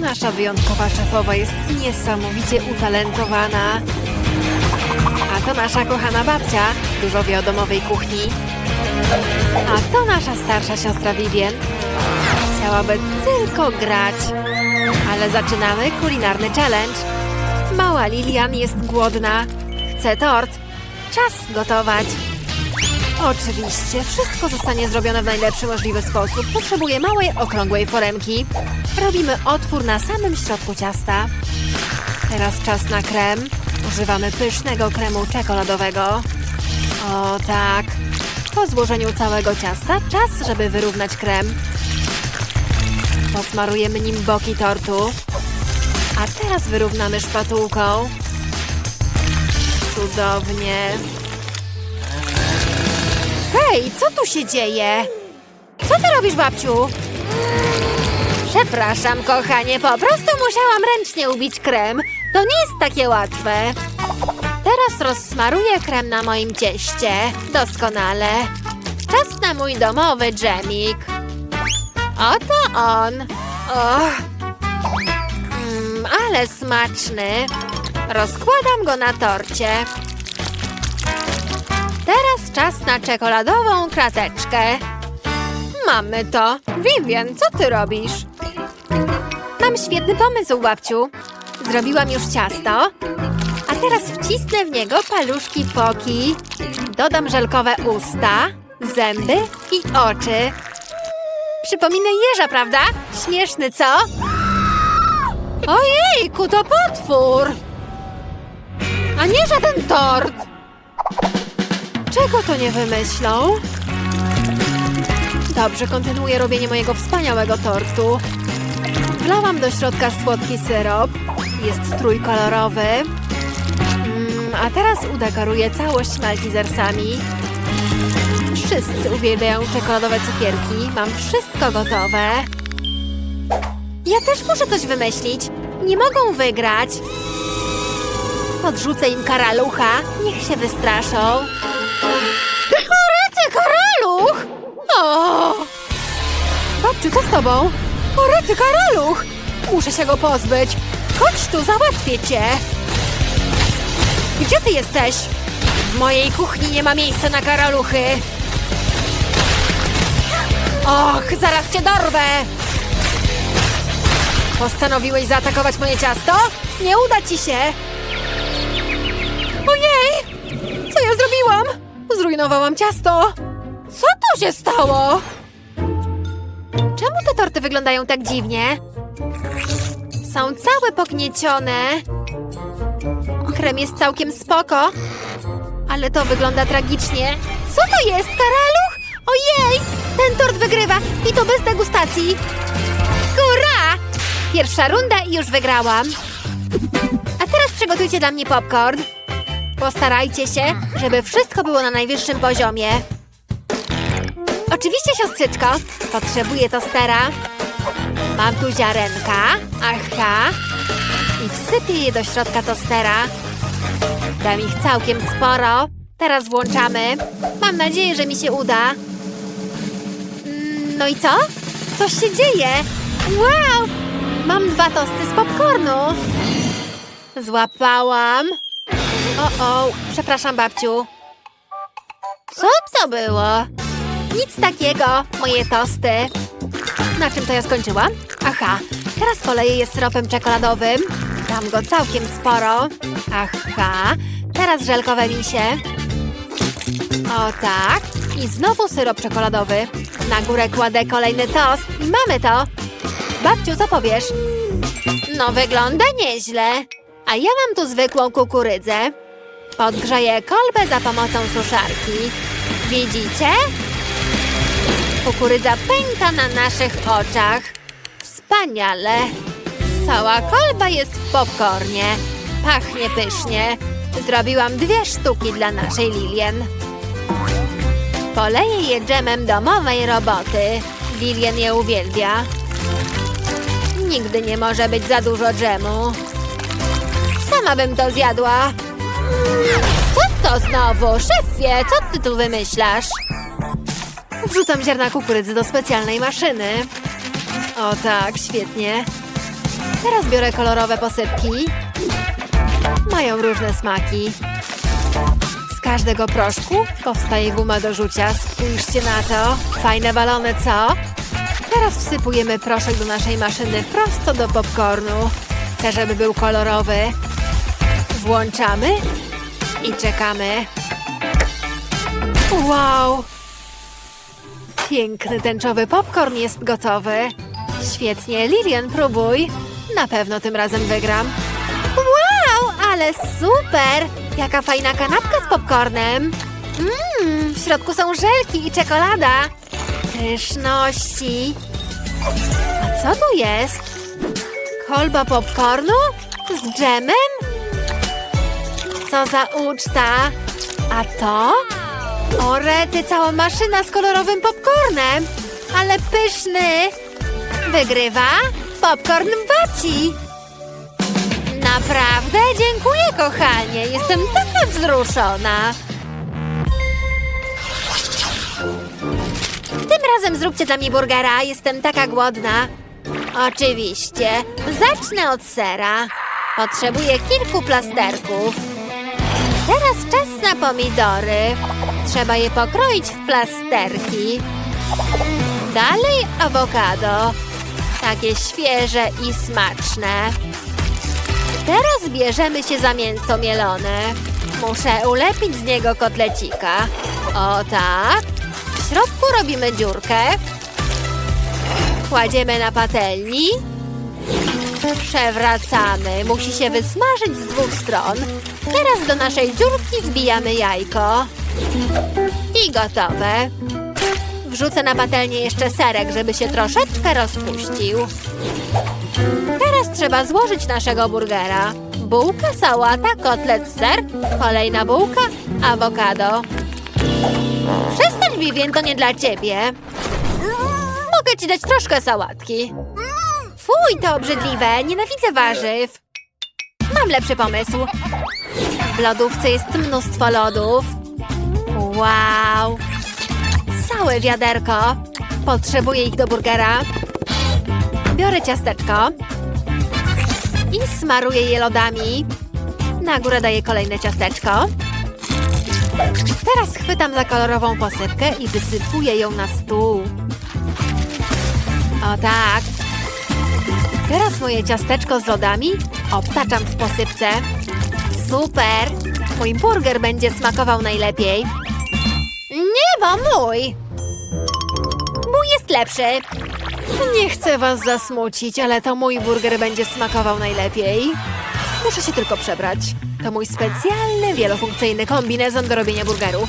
Nasza wyjątkowa szefowa jest niesamowicie utalentowana. A to nasza kochana babcia, dużo wie o domowej kuchni. A to nasza starsza siostra Vivien. Chciałaby tylko grać. Ale zaczynamy kulinarny challenge. Mała Lilian jest głodna. Chce tort. Czas gotować. Oczywiście, wszystko zostanie zrobione w najlepszy możliwy sposób. Potrzebuję małej, okrągłej foremki. Robimy otwór na samym środku ciasta. Teraz czas na krem. Używamy pysznego kremu czekoladowego. O tak. Po złożeniu całego ciasta czas, żeby wyrównać krem. Posmarujemy nim boki tortu. A teraz wyrównamy szpatułką. Cudownie. Hej, co tu się dzieje? Co ty robisz, babciu? Przepraszam, kochanie, po prostu musiałam ręcznie ubić krem. To nie jest takie łatwe. Teraz rozsmaruję krem na moim cieście. Doskonale. Czas na mój domowy dżemik. Oto on. Och. Mm, ale smaczny. Rozkładam go na torcie. Teraz czas na czekoladową krateczkę. Mamy to. Vivian, co ty robisz? Mam świetny pomysł, babciu. Zrobiłam już ciasto. A teraz wcisnę w niego paluszki poki. Dodam żelkowe usta, zęby i oczy. Przypomina jeża, prawda? Śmieszny, co? Ojejku, to potwór! A nie żaden tort! Czego to nie wymyślą? Dobrze, kontynuuję robienie mojego wspaniałego tortu. Wlałam do środka słodki syrop. Jest trójkolorowy. Mm, a teraz udekoruję całość maltezersami. Wszyscy uwielbiają czekoladowe cukierki. Mam wszystko gotowe. Ja też muszę coś wymyślić. Nie mogą wygrać. Podrzucę im karalucha. Niech się wystraszą. O! Babciu, co z tobą? Orety, karaluch! Muszę się go pozbyć. Chodź tu, załatwię cię. Gdzie ty jesteś? W mojej kuchni nie ma miejsca na karaluchy. Och, zaraz cię dorwę! Postanowiłeś zaatakować moje ciasto? Nie uda ci się! Ojej! Co ja zrobiłam? Zrujnowałam ciasto! Co tu się stało? Czemu te torty wyglądają tak dziwnie? Są całe pogniecione. Krem jest całkiem spoko, ale to wygląda tragicznie. Co to jest, karaluch? Ojej! Ten tort wygrywa i to bez degustacji. Hurra! Pierwsza runda i już wygrałam. A teraz przygotujcie dla mnie popcorn. Postarajcie się, żeby wszystko było na najwyższym poziomie. Oczywiście, siostrzyczko. Potrzebuję tostera. Mam tu ziarenka. Aha. I wsypię je do środka tostera. Dam ich całkiem sporo. Teraz włączamy. Mam nadzieję, że mi się uda. Mm, No i co? Coś się dzieje. Wow! Mam dwa tosty z popcornu. Złapałam. O, o, przepraszam, babciu. Co to było? Nic takiego, moje tosty. Na czym to ja skończyłam? Aha, teraz poleję je syropem czekoladowym. Dam go całkiem sporo. Aha, teraz żelkowe misie. O tak. I znowu syrop czekoladowy. Na górę kładę kolejny tost i mamy to. Babciu, co powiesz? No, wygląda nieźle. A ja mam tu zwykłą kukurydzę. Podgrzeję kolbę za pomocą suszarki. Widzicie? Kukurydza pęka na naszych oczach. Wspaniale. Cała kolba jest w popcornie. Pachnie pysznie. Zrobiłam dwie sztuki dla naszej Lilien. Poleję je dżemem domowej roboty. Lilien je uwielbia. Nigdy nie może być za dużo dżemu. Sama bym to zjadła. Co to znowu? Szefie, co ty tu wymyślasz? Wrzucam ziarna kukurydzy do specjalnej maszyny. O tak, świetnie. Teraz biorę kolorowe posypki. Mają różne smaki. Z każdego proszku powstaje guma do rzucia. Spójrzcie na to. Fajne balony, co? Teraz wsypujemy proszek do naszej maszyny prosto do popcornu. Chcę, żeby był kolorowy. Włączamy i czekamy. Wow! Piękny tęczowy popcorn jest gotowy. Świetnie, Lilian, próbuj. Na pewno tym razem wygram. Wow, ale super! Jaka fajna kanapka z popcornem. Mmm, w środku są żelki i czekolada. Pyszności. A co tu jest? Kolba popcornu? Z dżemem? Co za uczta! A to? O rety, cała maszyna z kolorowym popcornem! Ale pyszny! Wygrywa popcorn babci! Naprawdę? Dziękuję, kochanie! Jestem taka wzruszona! Tym razem zróbcie dla mnie burgera, jestem taka głodna. Oczywiście. Zacznę od sera. Potrzebuję kilku plasterków. Teraz czas na pomidory. Trzeba je pokroić w plasterki. Dalej awokado. Takie świeże i smaczne. Teraz bierzemy się za mięso mielone. Muszę ulepić z niego kotlecika. O tak. W środku robimy dziurkę. Kładziemy na patelni. Przewracamy. Musi się wysmażyć z dwóch stron. Teraz do naszej dziurki wbijamy jajko. I gotowe. Wrzucę na patelnię jeszcze serek, żeby się troszeczkę rozpuścił. Teraz trzeba złożyć naszego burgera. Bułka, sałata, kotlet, ser, kolejna bułka, awokado. Przestań, Vivien, to nie dla ciebie. Mogę ci dać troszkę sałatki. Fuj, to obrzydliwe, nienawidzę warzyw. Mam lepszy pomysł. W lodówce jest mnóstwo lodów. Wow! Całe wiaderko. Potrzebuję ich do burgera. Biorę ciasteczko i smaruję je lodami. Na górę daję kolejne ciasteczko. Teraz chwytam za kolorową posypkę i wysypuję ją na stół. O tak. Teraz moje ciasteczko z lodami obtaczam w posypce. Super! Mój burger będzie smakował najlepiej. Nie, bo mój! Mój jest lepszy. Nie chcę was zasmucić, ale to mój burger będzie smakował najlepiej. Muszę się tylko przebrać. To mój specjalny, wielofunkcyjny kombinezon do robienia burgerów.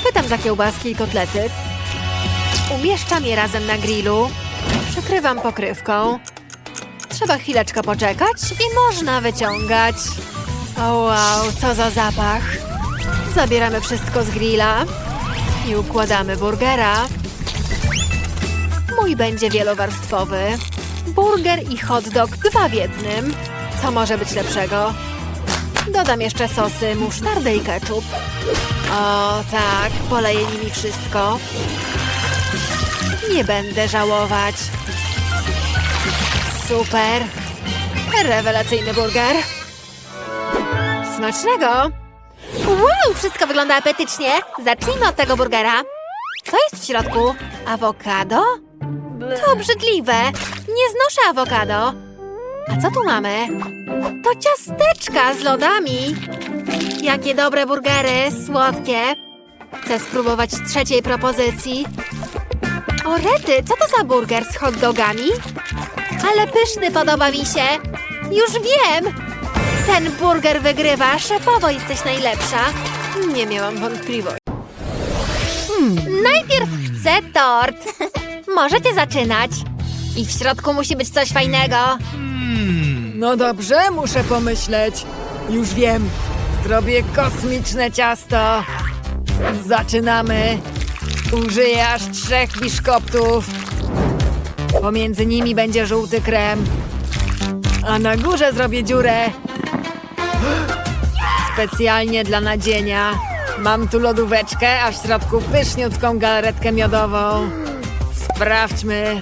Chwytam za kiełbaski i kotlety. Umieszczam je razem na grillu. Przykrywam pokrywką. Trzeba chwileczkę poczekać i można wyciągać. O wow, co za zapach. Zabieramy wszystko z grilla i układamy burgera. Mój będzie wielowarstwowy. Burger i hot dog dwa w jednym. Co może być lepszego? Dodam jeszcze sosy, musztardę i ketchup. O tak, poleję nimi wszystko. Nie będę żałować. Super. Rewelacyjny burger. Smacznego. Wow, wszystko wygląda apetycznie. Zacznijmy od tego burgera. Co jest w środku? Awokado? To obrzydliwe. Nie znoszę awokado. A co tu mamy? To ciasteczka z lodami. Jakie dobre burgery, słodkie. Chcę spróbować trzeciej propozycji. O rety, co to za burger z hot dogami? Ale pyszny podoba mi się. Już wiem. Ten burger wygrywa. Szefowo jesteś najlepsza. Nie miałam wątpliwości. Najpierw chcę tort. Możecie zaczynać. I w środku musi być coś fajnego. No dobrze, muszę pomyśleć. Już wiem. Zrobię kosmiczne ciasto. Zaczynamy. Użyję aż trzech biszkoptów. Pomiędzy nimi będzie żółty krem. A na górze zrobię dziurę. Specjalnie dla nadzienia. Mam tu lodóweczkę, a w środku pyszniutką galaretkę miodową. Sprawdźmy.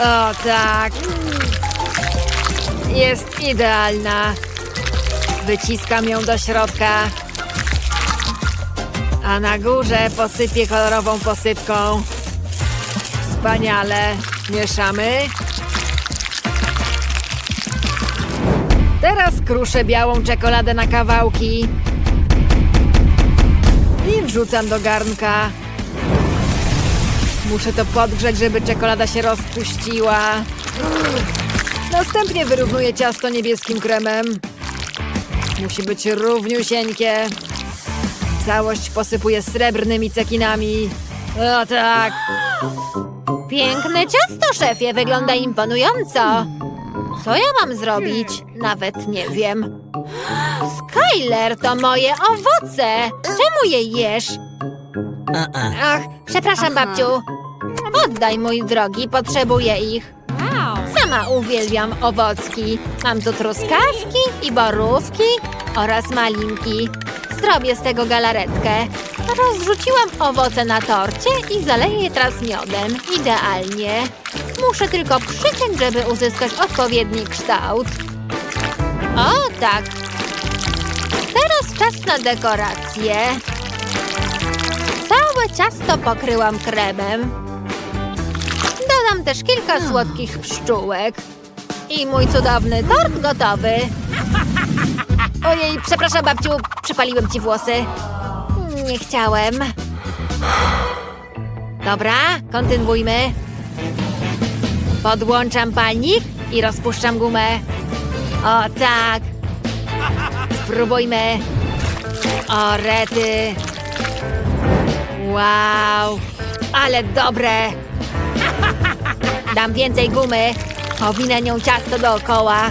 O tak. Jest idealna. Wyciskam ją do środka. A na górze posypię kolorową posypką. Wspaniale. Mieszamy. Teraz kruszę białą czekoladę na kawałki. I wrzucam do garnka. Muszę to podgrzeć, żeby czekolada się rozpuściła. Następnie wyrównuję ciasto niebieskim kremem. Musi być równiusieńkie. Całość posypuję srebrnymi cekinami. O tak! Piękne ciasto, szefie, wygląda imponująco. Co ja mam zrobić? Nawet nie wiem. Skyler, to moje owoce. Czemu je jesz? Ach, przepraszam, babciu. Oddaj, mój drogi, potrzebuję ich. Sama uwielbiam owocki. Mam tu truskawki i borówki oraz malinki. Zrobię z tego galaretkę. Rozrzuciłam owoce na torcie i zaleję je teraz miodem. Idealnie. Muszę tylko przyciąć, żeby uzyskać odpowiedni kształt. O, tak. Teraz czas na dekorację. Całe ciasto pokryłam kremem. Dodam też kilka słodkich pszczółek. I mój cudowny tort gotowy. Ojej, przepraszam babciu, przypaliłem ci włosy. Nie chciałem. Dobra, kontynuujmy. Podłączam palnik i rozpuszczam gumę. O tak. Spróbujmy. O rety. Wow, ale dobre. Dam więcej gumy. Owinę nią ciasto dookoła.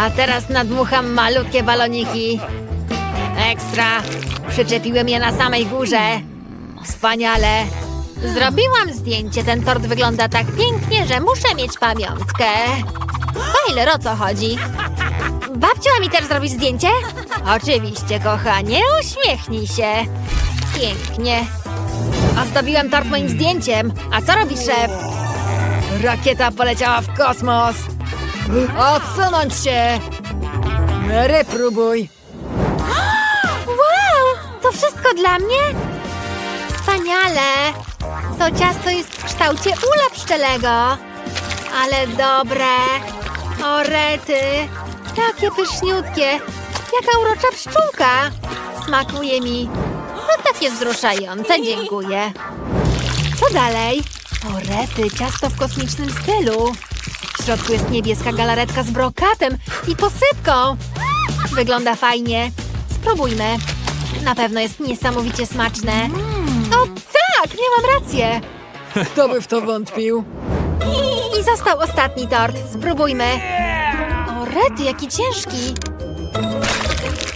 A teraz nadmucham malutkie baloniki. Ekstra. Przyczepiłem je na samej górze. Wspaniale. Zrobiłam zdjęcie. Ten tort wygląda tak pięknie, że muszę mieć pamiątkę. Tyler, o co chodzi? Babcia mi też zrobić zdjęcie? Oczywiście, kochanie. Uśmiechnij się. Pięknie. Ozdobiłem tort moim zdjęciem. A co robi szef? Rakieta poleciała w kosmos. Odsunąć się! Mary, próbuj. Wow! To wszystko dla mnie? Wspaniale! To ciasto jest w kształcie ula pszczelego. Ale dobre. O rety. Takie pyszniutkie. Jaka urocza pszczółka. Smakuje mi. To takie wzruszające. Dziękuję. Co dalej? O rety, ciasto w kosmicznym stylu. W środku jest niebieska galaretka z brokatem i posypką. Wygląda fajnie. Spróbujmy. Na pewno jest niesamowicie smaczne. O tak, miałam rację. Kto by w to wątpił? I został ostatni tort. Spróbujmy. O rety, jaki ciężki.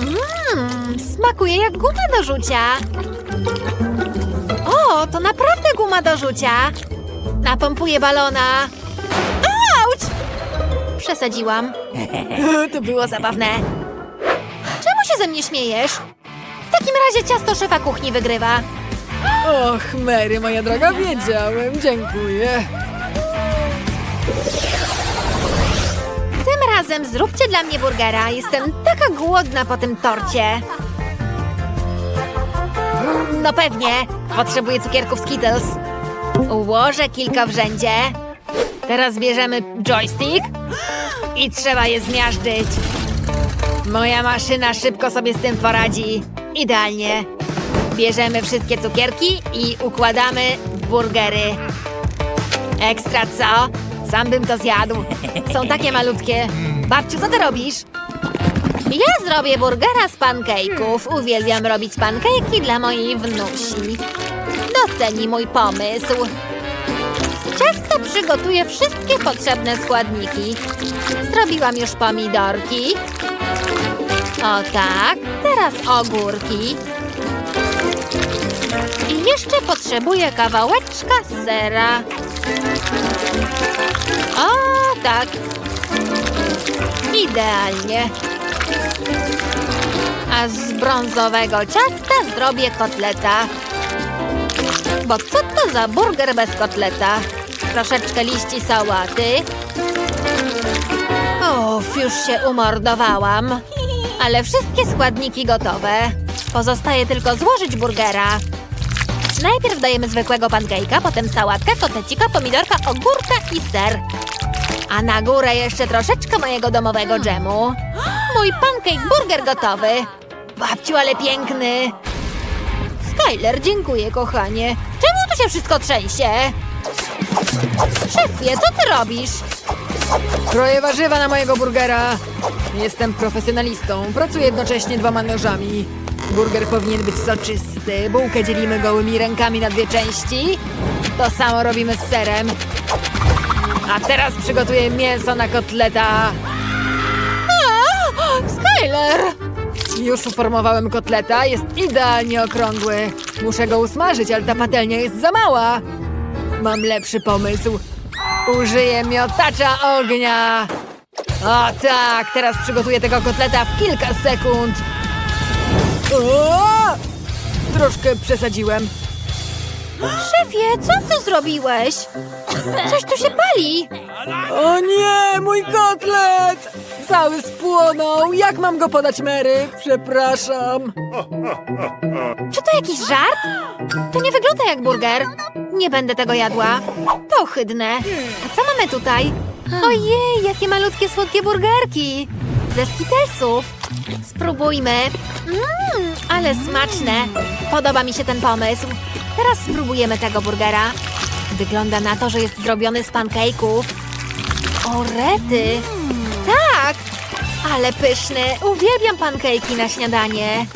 Mmm, smakuje jak guma do rzucia. O, to naprawdę guma do rzucia. Napompuję balona. Przesadziłam. To było zabawne. Czemu się ze mnie śmiejesz? W takim razie ciasto szefa kuchni wygrywa. Och, Mary, moja droga, wiedziałem. Dziękuję. Tym razem zróbcie dla mnie burgera. Jestem taka głodna po tym torcie. No pewnie. Potrzebuję cukierków Skittles. Ułożę kilka w rzędzie. Teraz bierzemy joystick i trzeba je zmiażdżyć. Moja maszyna szybko sobie z tym poradzi. Idealnie. Bierzemy wszystkie cukierki i układamy burgery. Ekstra co? Sam bym to zjadł. Są takie malutkie. Babciu, co ty robisz? Ja zrobię burgera z pancake'ów. Uwielbiam robić pancake'i dla mojej wnusi. Doceni mój pomysł. Z ciasta przygotuję wszystkie potrzebne składniki. Zrobiłam już pomidorki. O tak, teraz ogórki. I jeszcze potrzebuję kawałeczka sera. O, tak. Idealnie. A z brązowego ciasta zrobię kotleta. Bo co to za burger bez kotleta? troszeczkę liści sałaty. Uff, już się umordowałam. Ale wszystkie składniki gotowe. Pozostaje tylko złożyć burgera. Najpierw dajemy zwykłego pancake'a, potem sałatkę, kotecika, pomidorka, ogórka i ser. A na górę jeszcze troszeczkę mojego domowego dżemu. Mój pancake burger gotowy. Babciu, ale piękny. Skyler, dziękuję, kochanie. Czemu tu się wszystko trzęsie? Szefie, co ty robisz? Kroję warzywa na mojego burgera. Jestem profesjonalistą. Pracuję jednocześnie dwoma nożami. Burger powinien być soczysty. Bułkę dzielimy gołymi rękami na dwie części. To samo robimy z serem. A teraz przygotuję mięso na kotleta. A, Skyler! Już uformowałem kotleta. Jest idealnie okrągły. Muszę go usmażyć, ale ta patelnia jest za mała. Mam lepszy pomysł. Użyję miotacza ognia. O tak, teraz przygotuję tego kotleta w kilka sekund. O! Troszkę przesadziłem. Szefie, co ty zrobiłeś? Coś tu się pali. O nie, mój kotlet! Cały spłonął. Jak mam go podać Mary? Przepraszam. Czy to jakiś żart? To nie wygląda jak burger. Nie będę tego jadła. To ohydne. A co mamy tutaj? Ojej, jakie malutkie, słodkie burgerki. Ze skitelsów. Spróbujmy. Mmm, ale smaczne. Podoba mi się ten pomysł. Teraz spróbujemy tego burgera. Wygląda na to, że jest zrobiony z pancake'ów. O, rety. Tak, ale pyszny. Uwielbiam pancake'i na śniadanie.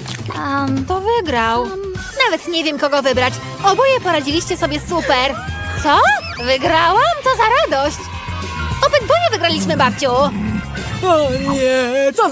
To wygrał. Nawet nie wiem, kogo wybrać. Oboje poradziliście sobie super. Co? Wygrałam? Co za radość. Obydwoje wygraliśmy, babciu. O nie, co za